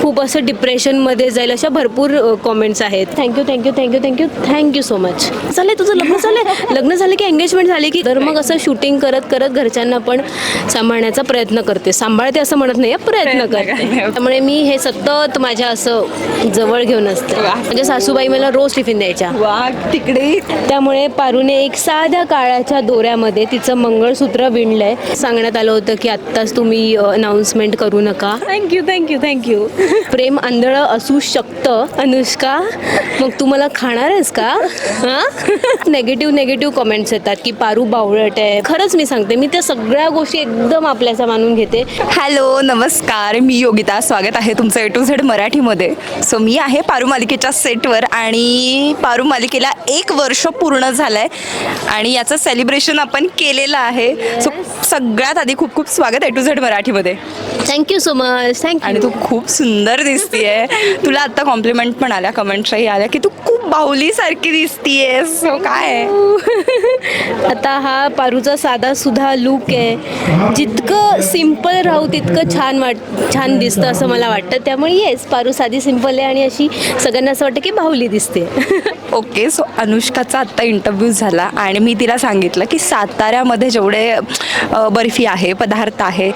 खूप असं डिप्रेशनमध्ये जाईल अशा भरपूर कॉमेंट्स आहेत. Thank you thank you thank you thank you thank you so much झालंय तुझं लग्न झालंय लग्न झालं की एंगेजमेंट झाली की तर मग असं शूटिंग करत करत घरच्यांना पण सांभाळण्याचा प्रयत्न करते. सांभाळते असं म्हणत नाही प्रयत्न करते. त्यामुळे मी हे सतत माझ्या असं जवळ घेऊन असते. म्हणजे सासूबाई मला रोज टिफिन द्यायच्या. तिकडे. त्यामुळे पारूने एक साध्या काळाच्या दोऱ्यामध्ये तिचं मंगळसूत्र विणलंय. सांगण्यात आलं होतं की आत्ताच तुम्ही अनाउन्समेंट करू नका. Thank you thank you thank you प्रेम आंधळं असू शकतं. अनुष्का मग तू मला खाणार आहेस का? हां? नेगेटिव्ह नेगेटिव्ह कमेंट्स येतात की पारू बावळट आहे. खरंच मी सांगते मी त्या सगळ्या गोष्टी एकदम आपल्याचा मानून घेते. हॅलो नमस्कार. मी योगिता. स्वागत आहे तुमचं ए टू झेड मराठीमध्ये. सो मी आहे पारू मालिकेच्या सेटवर आणि पारू मालिकेला एक वर्ष पूर्ण झालं आहे आणि याचं सेलिब्रेशन आपण केलेलं आहे. सो सगळ्यात आधी खूप खूप स्वागत ए टू झेड मराठीमध्ये. थँक्यू सो मच आणि थँक्यू तू खूप सुंदर दिसतीये. तुला आता कॉम्प्लिमेंट पण आल्या कमेंट्सही आल्या की तू खूप बाहुलीसारखी दिसतीये सो काय आहे? आता हा पारूचा साधा सुधा लुक आहे. जितकं सिंपल राहू तितकं छान वाट छान दिसतं असं मला वाटतं. त्यामुळे येस पारू साधी सिंपल आहे आणि अशी सगळ्यांना असं वाटतं की बाहुली दिसते ओके सो अनुष्काचा आत्ता इंटरव्ह्यू झाला आणि मी तिला सांगितलं की साताऱ्यामध्ये जेवढे बर्फी आहे पदार्थ आहे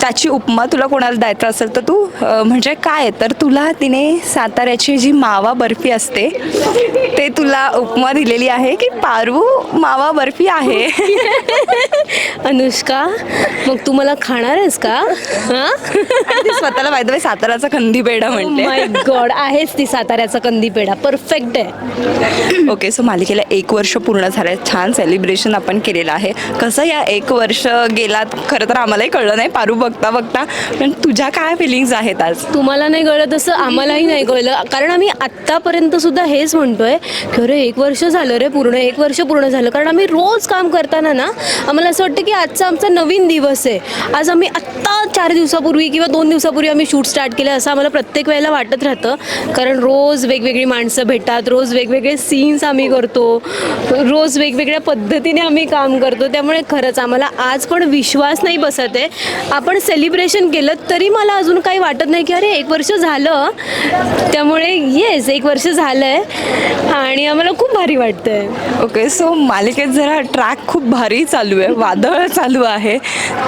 त्याची उपमा तुला कोणाला द्यायचं असेल तर तू म्हणजे काय तर तुला तिने साताऱ्याची जी मावा बर्फी असते ते तुला उपमा दिलेली आहे की पारू मावा बर्फी आहे? अनुष्का मग तू मला खाणार आहेस का? हां? स्वतःला माहिती साताऱ्याचा खंदी पेढा म्हणते गॉड आहेच ती साताऱ्याचा कंदी पेढा परफेक्ट आहे. ओके सो मालिकेला एक वर्ष पूर्ण झालं आहे छान सेलिब्रेशन आपण केलेलं आहे. कसं या एक वर्ष गेलात? खरं तर आम्हालाही कळलं नाही. पारू बघता बघता. पण तुझ्या काय फिलिंग्स आहेत आज? तुम्हाला नाही कळलं तसं आम्हालाही नाही कळलं. कारण आम्ही आत्तापर्यंत सुद्धा हेच म्हणतोय की अरे एक वर्ष झालं रे पूर्ण एक वर्ष पूर्ण झालं. कारण आम्ही रोज काम करताना ना आम्हाला असं वाटतं की आजचा आमचा नवीन दिवस आहे. आज आम्ही आत्ता चार दिवसापूर्वी किंवा दोन दिवसापूर्वी आम्ही शूट स्टार्ट केलं असं आम्हाला प्रत्येक वेळेला वाटत राहतं. कारण रोज वेगवेगळी माणसं भेटतात रोज वेगवेगळे सीन्स आम्ही करतो. रोज वेगवेगळ्या पद्धतीने आम्ही काम करतो. त्यामुळे खरंच आम्हाला आज पण विश्वास नाही बसत आहे. आपण सेलिब्रेशन केलं तरी मला अजून काही वाटत नाही की अरे एक वर्ष झालं. त्यामुळे येस एक वर्ष झालं आहे आणि आम्हाला खूप भारी वाटतंय. ओके सो मालिकेत जरा ट्रॅक खूप भारी चालू आहे. वादळ चालू आहे.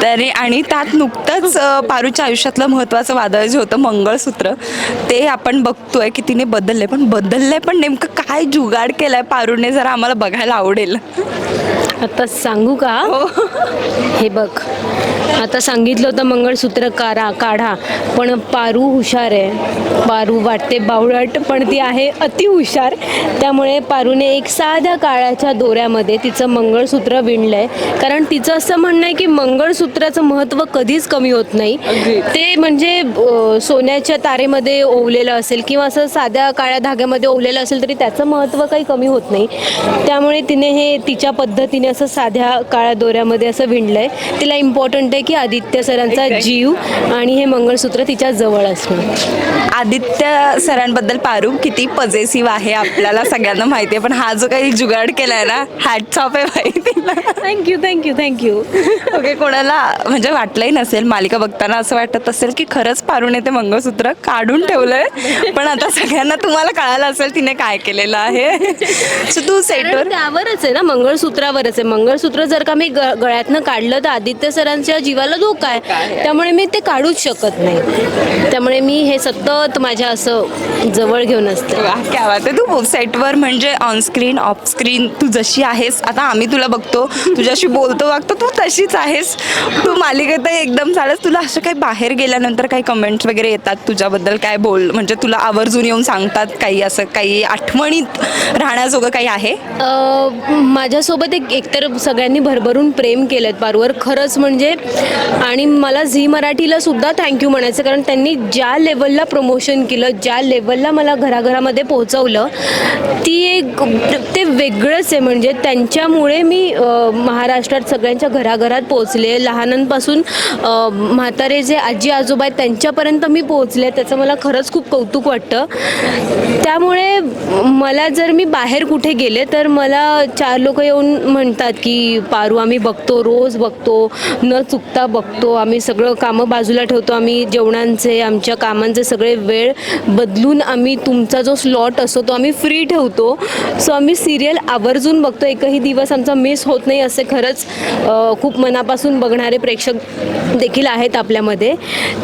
तरी आणि त्यात नुकतंच पारूच्या आयुष्यातलं महत्त्वाचं वादळ जे होतं मंगळसूत्र ते आपण बघतोय की तिने बदललंय. पण बदललंय पण नेमकं काय जुगाड केलाय पारूने जरा आम्हाला बघायला आवडेल. आता सांगू का? हे बघ. आता सांगितलं होतं मंगळसूत्र कारा काढा पण पारू हुशार आहे. पारू वाटते बावळट पण ती आहे अति हुशार. त्यामुळे पारूने एक साध्या काळाच्या दोऱ्यामध्ये तिचं मंगळसूत्र विणलंय. कारण तिचं असं म्हणणं आहे की मंगळसूत्राचं महत्त्व कधीच कमी होत नाही. ते म्हणजे सोन्याच्या तारेमध्ये ओवलेलं असेल किंवा असं साध्या काळ्या धाग्यामध्ये ओवलेलं असेल तरी त्याचं महत्त्व काही कमी होत नाही. त्यामुळे तिने हे तिच्या पद्धतीने असं साध्या काळ्या दोऱ्यामध्ये असं विणलंय. तिला इम्पॉर्टंट आहे की आदित्य सरांचा जीव आणि हे मंगळसूत्र तिच्या जवळ असणं. आदित्य सरांबद्दल पारू किती पॉझिटिव्ह आहे आपल्याला सगळ्यांना माहिती आहे पण हा जो काही जुगाड केलाय ना हॅट्स ऑफ आहे तिला. थँक्यू थँक्यू थँक्यू ओके कोणाला म्हणजे वाटलंही नसेल मालिका बघताना असं वाटत असेल की खरंच पारूने ते मंगळसूत्र काढून ठेवलंय पण आता सगळ्यांना तुम्हाला कळालं असेल तिने काय केलेलं आहे. सो तू सेटवर त्यावरच आहे ना मंगळसूत्रावरच आहे. मंगळसूत्र जर का मी गळ्यातनं काढलं तर आदित्य सरांच्या जीवाला धोका आहे. त्यामुळे मी ते काढूच शकत नाही. त्यामुळे मी हे सतत माझ्या असं जवळ घेऊन असते. क्या आहे. तू सेटवर म्हणजे ऑन स्क्रीन ऑफ स्क्रीन तू जशी आहेस आता आम्ही तुला बघतो तुझ्याशी बोलतो वागतो तू तशीच आहेस. तू मालिकेत एकदम झालंस. तुला असं काही बाहेर गेल्यानंतर काही कमेंट्स वगैरे येतात तुझ्याबद्दल? काय बोल म्हणजे तुला आवर्जून येऊन सांगतात काही असं काही आठवणीत राहण्याजोगं काही आहे? माझ्यासोबत एक एकतर सगळ्यांनी भरभरून प्रेम केलं पारवर खरंच म्हणजे आणि मला झी मराठीला सुद्धा थँक्यू म्हणायचं कारण त्यांनी ज्या लेवलला प्रमोशन केलं ज्या लेवलला मला घराघरामध्ये पोहोचवलं ती एक ते वेगळंच आहे. म्हणजे त्यांच्यामुळे मी महाराष्ट्रात सगळ्यांच्या घराघरात पोहोचले. लहानांपासून म्हातारे जे आजी आजोबा आहेत त्यांच्यापर्यंत मी पोहोचले. त्याचं मला खरंच खूप कौतुक वाटतं. त्यामुळे मला जर मी बाहेर कुठे गेले तर मला चार लोक येऊन म्हणतात की पारू आम्ही बघतो रोज बघतो. न चुक आत्ता बघतो. आम्ही सगळं कामं बाजूला ठेवतो. आम्ही जेवणांचे आमच्या कामांचे सगळे वेळ बदलून आम्ही तुमचा जो स्लॉट असतो तो आम्ही फ्री ठेवतो. सो आम्ही सिरियल आवर्जून बघतो. एकही दिवस आमचा मिस होत नाही असे खरंच खूप मनापासून बघणारे प्रेक्षक देखील आहेत आपल्यामध्ये.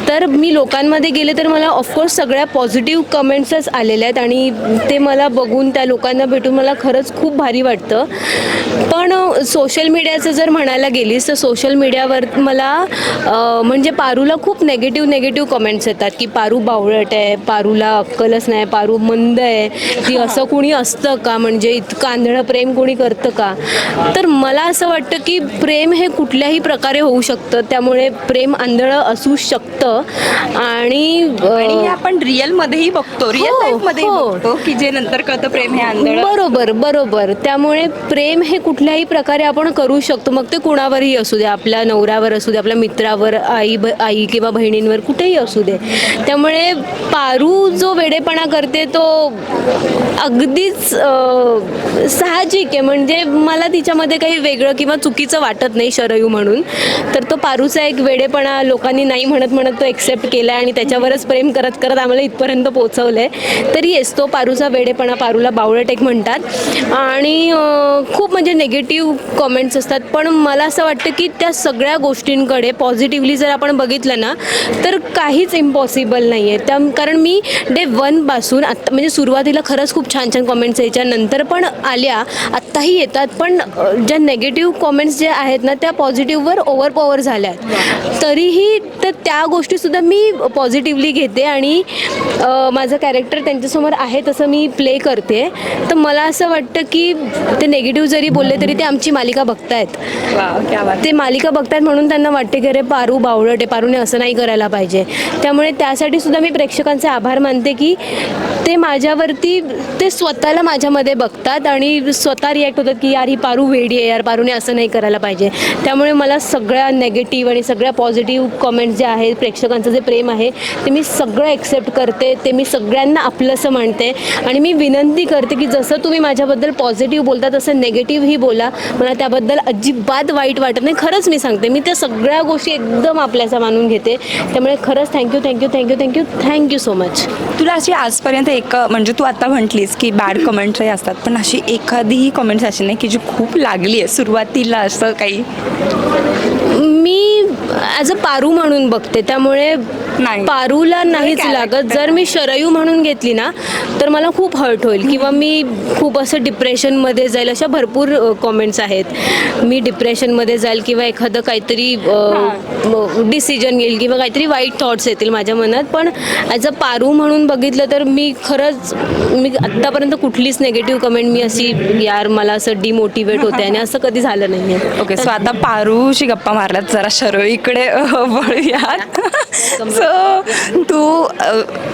तर मी लोकांमध्ये गेले तर मला ऑफकोर्स सगळ्या पॉझिटिव्ह कमेंट्सच आलेल्या आहेत आणि ते मला बघून त्या लोकांना भेटून मला खरंच खूप भारी वाटतं. पण सोशल मीडियाचं जर म्हणायला गेलीस तर सोशल मीडियावर मला म्हणजे पारूला खूप नेगेटिव्ह नेगेटिव्ह कमेंट्स येतात की पारू बावळट आहे पारूला अक्कलच नाही पारू मंद आहे. की असं कुणी असतं का? म्हणजे इतकं आंधळं प्रेम कोणी करतं का? तर मला असं वाटतं की प्रेम हे कुठल्याही प्रकारे होऊ शकतं. त्यामुळे प्रेम आंधळं असू शकतं. आणि आपण रिअल मध्येही बघतो. रिअल हो, हो. बघतो की जे नंतर कळतं प्रेम हे आंधळ बरोबर बरोबर. त्यामुळे प्रेम हे कुठल्याही प्रकारे आपण करू शकतो. मग ते कुणावरही असू दे आपल्या नवऱ्यावर असू दे आपल्या मित्रावर आई ब आई किंवा बहिणींवर कुठेही असू दे. त्यामुळे पारू जो वेडेपणा करते तो अगदीच साहजिक आहे. म्हणजे मला तिच्यामध्ये काही वेगळं किंवा चुकीचं वाटत नाही शरयू म्हणून. तर तो पारूचा एक वेडेपणा लोकांनी नाही म्हणत म्हणत तो एक्सेप्ट केला आहे आणि त्याच्यावरच प्रेम करत करत आम्हाला इथपर्यंत पोचवलं आहे तरी येस तो पारूचा वेडेपणा पारूला बावळट एक म्हणतात. आणि खूप म्हणजे नेगेटिव्ह कमेंट्स असतात. पण मला असं वाटतं की त्या सगळ्या गोष्टी गोष्टींकडे पॉझिटिव्हली जर आपण बघितलं ना तर काहीच इम्पॉसिबल नाही आहे त्या कारण मी डे वनपासून आत्ता म्हणजे सुरुवातीला खरंच खूप छान छान कमेंट्स यायच्या नंतर पण आल्या आत्ताही येतात पण ज्या नेगेटिव्ह कमेंट्स ज्या आहेत ना त्या पॉझिटिव्हवर ओव्हर पॉवर झाल्या आहेत. तरीही तर त्या गोष्टीसुद्धा मी पॉझिटिव्हली घेते आणि माझं कॅरेक्टर त्यांच्यासमोर आहे तसं मी प्ले करते. तर मला असं वाटतं की ते नेगेटिव्ह जरी बोलले तरी ते आमची मालिका बघतायत. ते मालिका बघतात म्हणून त्यांना वाटते की अरे पारू बावळट आहे पारूने असं नाही करायला पाहिजे. त्यामुळे त्यासाठी सुद्धा मी प्रेक्षकांचे आभार मानते की ते माझ्यावरती ते स्वतःला माझ्यामध्ये बघतात आणि स्वतः रिॲक्ट होतात की यार ही पारू वेडी आहे यार पारूने असं नाही करायला पाहिजे. त्यामुळे मला सगळ्या नेगेटिव्ह आणि सगळ्या पॉझिटिव्ह कमेंट्स जे आहेत प्रेक्षकांचं जे प्रेम आहे ते मी सगळं एक्सेप्ट करते ते मी सगळ्यांना आपलंसं म्हणते आणि मी विनंती करते की जसं तुम्ही माझ्याबद्दल पॉझिटिव्ह बोलता तसं नेगेटिव्हही बोला. मला त्याबद्दल अजिबात वाईट वाटत नाही. खरंच मी सांगते मी ते सगळ्या गोष्टी एकदम आपल्याचा मानून घेते. त्यामुळे खरंच thank you thank you thank you thank you thank you so much तुला अशी आजपर्यंत एक म्हणजे तू आता म्हटलीस की बॅड कमेंट्सही असतात पण अशी एखादीही कमेंट्स अशी नाही की जी खूप लागली आहे सुरुवातीला असं काही? मी ॲज अ पारू म्हणून बघते त्यामुळे नाही. पारूला नाहीच character. लागत. जर मी शरयू म्हणून घेतली ना तर मला खूप हर्ट होईल. किंवा मी खूप असं डिप्रेशनमध्ये जाईल अशा भरपूर कॉमेंट्स आहेत. मी डिप्रेशनमध्ये जाईल किंवा एखादं काहीतरी डिसिजन घेईल किंवा काहीतरी वाईट थॉट्स येतील माझ्या मनात. पण ॲज अ पारू म्हणून बघितलं तर मी खरंच मी आत्तापर्यंत कुठलीच नेगेटिव्ह कमेंट मी अशी यार मला असं डिमोटिवेट होते आणि असं कधी झालं नाही आहे ओके सो आता पारूशी गप्पा मारल्यात. जरा शरळीकडे वळूयात. सो तू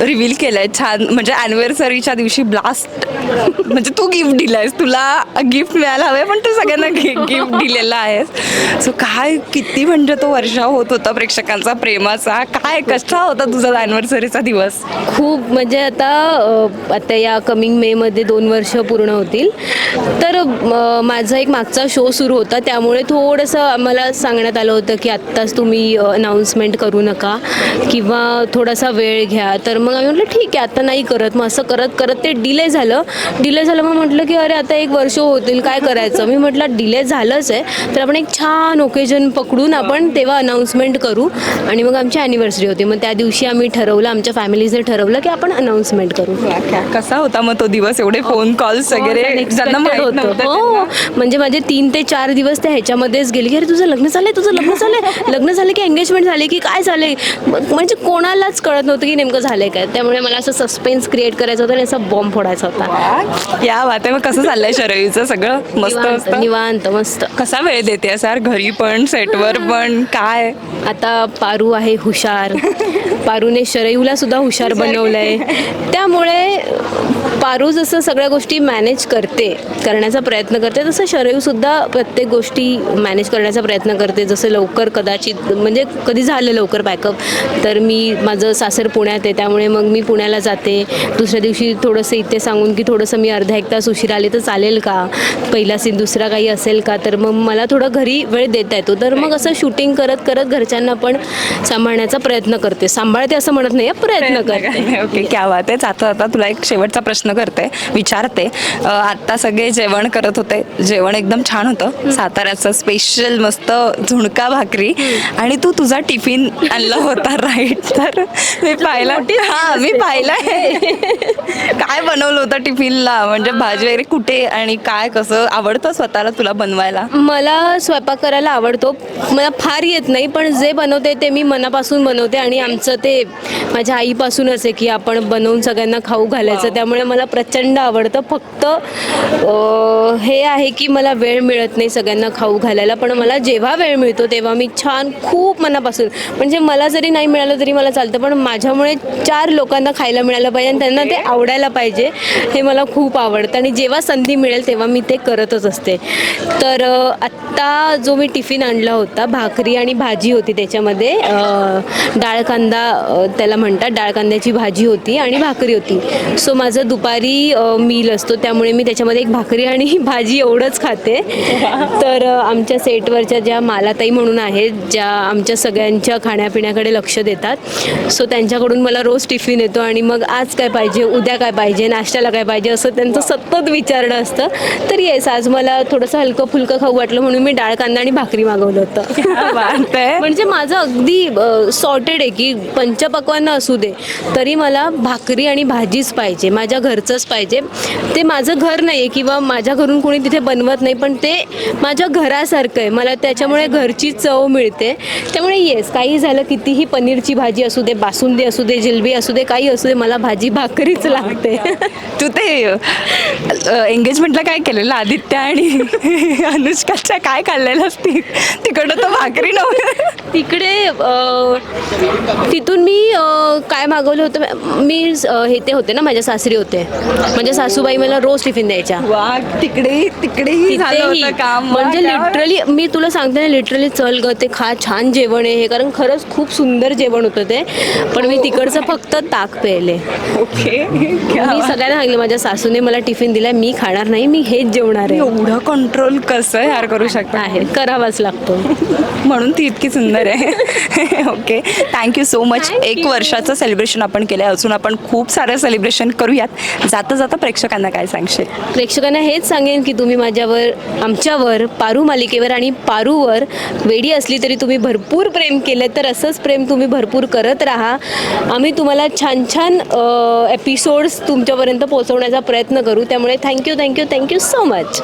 रिव्हील केलंय छान म्हणजे अॅनिव्हर्सरीच्या दिवशी ब्लास्ट म्हणजे तू गिफ्ट दिलायस. तुला गिफ्ट मिळायला हवंय पण तू सगळ्यांना गिफ्ट दिलेला आहेस. सो काय किती म्हणजे तो वर्षा होत होता प्रेक्षकांचा प्रेमाचा? काय कसा होता तुझा अॅनिव्हर्सरीचा दिवस? खूप म्हणजे आता आता या कमिंग मेमध्ये दोन वर्ष पूर्ण होतील. तर माझा एक मागचा शो सुरू होता. त्यामुळे थोडंसं मला सांगण्यात आलं होतं की आत्ताच तुम्ही अनाऊन्समेंट करू नका. किंवा थोडासा वेळ घ्या. तर मग आम्ही म्हटलं ठीक आहे आता नाही करत. मग असं करत करत ते डिले झालं. डिले झालं मग म्हटलं की अरे आता एक वर्ष होतील काय करायचं? मी म्हटलं डिले झालंच आहे तर आपण एक छान ओकेजन पकडून आपण तेव्हा अनाऊन्समेंट करू. आणि मग आमची ॲनिव्हर्सरी होती. मग त्या दिवशी आम्ही ठरवलं आमच्या फॅमिलीजने ठरवलं की आपण अनाऊन्समेंट करू. कसा होता मग तो दिवस? एवढे फोन कॉल्स वगैरे Unexpected माहीत होतं. नव्हतं हो. म्हणजे माझे तीन ते चार दिवस त्या ह्याच्यामध्येच गेले की अरे तुझं लग्न झालंय तुझं लग्न झालंय. लग्न झालं की एंगेजमेंट झाली की काय झालंय? म- म्हणजे कोणालाच कळत नव्हतं की नेमकं झालंय काय. त्यामुळे मला असं सस्पेन्स क्रिएट करायचं होतं आणि असा बॉम्ब फोडायचा होता. या आहे. मग कसं चाललंय शरवीचं सगळं? मस्त निवांत मस्त? निवांत मस्त. कसा वेळ देते सर? घरी पण सेटवर पण काय? आता पारू आहे हुशार. पारूने शरयूला सुद्धा हुशार. बनवलंय. त्यामुळे पारू जसं सगळ्या गोष्टी मॅनेज करते करण्याचा प्रयत्न करते तसं शरयू सुद्धा प्रत्येक गोष्टी मॅनेज करण्याचा प्रयत्न करते. जसं लवकर कदाचित म्हणजे कधी झालं लवकर बॅकअप तर मी माझं सासर पुण्यात आहे त्यामुळे मग मी पुण्याला जाते. दुसऱ्या दिवशी थोडंसं इथे सांगून की थोडंसं मी अर्धा एक तास उशीर आले तर चालेल का? पहिला सीन दुसरा काही असेल का? तर मग मला थोडं घरी वेळ देता येतो. तर मग असं शूटिंग करत करत घरच्यांना पण सांभाळण्याचा प्रयत्न करते. सांभाळते असं म्हणत नाही प्रयत्न करते. ओके क्या आहे. आता आता तुला एक शेवटचा प्रश्न करते विचारते. आत्ता सगळे जेवण करत होते. जेवण एकदम छान होतं. साताऱ्याचं स्पेशल मस्त झुणका भाकरी. आणि तू तुझा टिफिन आणला होता राईट तर मी पाहिला हा मी पाहिलंय काय बनवलं होतं टिफिनला म्हणजे भाजी वगैरे कुठे आणि काय कसं? आवडतं स्वतःला तुला बनवायला? मला स्वयंपाक करायला आवडतो. मला फार येत नाही पण जे बनवते ते मी मनापासून बनवते. आणि आमचं ते माझ्या आईपासूनच आहे की आपण बनवून सगळ्यांना खाऊ घालायचं. त्यामुळे मला मला प्रचंड आवडतं. फक्त हे आहे की मला वेळ मिळत नाही सगळ्यांना खाऊ घालायला. पण मला जेव्हा वेळ मिळतो तेव्हा मी छान खूप मनापासून म्हणजे मला जरी नाही मिळालं तरी मला चालतं. पण माझ्यामुळे चार लोकांना खायला मिळालं पाहिजे आणि त्यांना ते आवडायला पाहिजे हे मला खूप आवडतं. आणि जेव्हा संधी मिळेल तेव्हा मी ते करतच असते. तर आत्ता जो मी टिफिन आणला होता भाकरी आणि भाजी होती त्याच्यामध्ये डाळ कांदा त्याला म्हणतात डाळ कांद्याची भाजी होती आणि भाकरी होती. सो माझं दुपारी मील असतो. त्यामुळे मी त्याच्यामध्ये एक भाकरी आणि भाजी एवढंच खाते. तर आमच्या सेटवरच्या ज्या मालाताई म्हणून आहेत ज्या आमच्या सगळ्यांच्या खाण्यापिण्याकडे लक्ष देतात सो त्यांच्याकडून मला रोज टिफिन येतो आणि मग आज काय पाहिजे उद्या काय पाहिजे नाश्त्याला काय पाहिजे असं त्यांचं सतत विचारणं असतं. तर येस आज मला थोडंसं हलकं फुलकं खाऊ वाटलं म्हणून मी डाळ कांदा आणि भाकरी मागवलं होतं. म्हणजे माझं अगदी सॉर्टेड आहे की पंचपक्वान्न असू दे तरी मला भाकरी आणि भाजीच पाहिजे. माझ्या घरचंच पाहिजे. ते माझं घर नाही आहे किंवा माझ्या घरून कोणी तिथे बनवत नाही पण ते माझ्या घरासारखं आहे. मला त्याच्यामुळे घरची चव मिळते. त्यामुळे येस काही झालं कितीही पनीरची भाजी असू दे बासुंदी असू दे जिलबी असू दे काही असू दे मला भाजी भाकरीच लागते. तू ते एंगेजमेंटला काय केलेलं? आदित्य आणि अनुष्काच्या काय खाल्लेलं असती तिकडं तर भाकरी नव्हती. तिकडे तिथून मी काय मागवलं होतं? मी हे ते होते ना माझ्या सासरी होते. माझ्या सासूबाई मला रोज टिफिन द्यायच्या. वा तिकडे तिकडेही झालं तिथेही. होतं काम. म्हणजे लिटरली मी तुला सांगते ना लिटरली चल ग ते खा छान जेवण आहे हे कारण खरंच खूप सुंदर जेवण होतं ते. पण मी तिकडचं फक्त ताक प्यायले. ओके. मी. सगळ्यांना सांगितलं माझ्या सासूने मला टिफिन दिलाय मी खाणार नाही मी हेच जेवणार आहे. एवढं कंट्रोल कसं यार करू शकता? आहे करावाच लागतो. म्हणून ती इतकी सुंदर आहे. ओके. थँक्यू सो मच एक. वर्षाचं सेलिब्रेशन आपण केलं आहे अजून आपण खूप सारं सेलिब्रेशन करूयात. जाता जाता प्रेक्षकांना काय सांगशील? प्रेक्षकांना हेच सांगेन की तुम्ही माझ्यावर आमच्यावर पारू मालिकेवर आणि पारूवर वेडी असली तरी तुम्ही भरपूर प्रेम केलं तर असंच प्रेम तुम्ही भरपूर करत राहा. आम्ही तुम्हाला छान छान एपिसोड्स तुमच्यापर्यंत पोहोचवण्याचा प्रयत्न करू. त्यामुळे thank you thank you thank you so much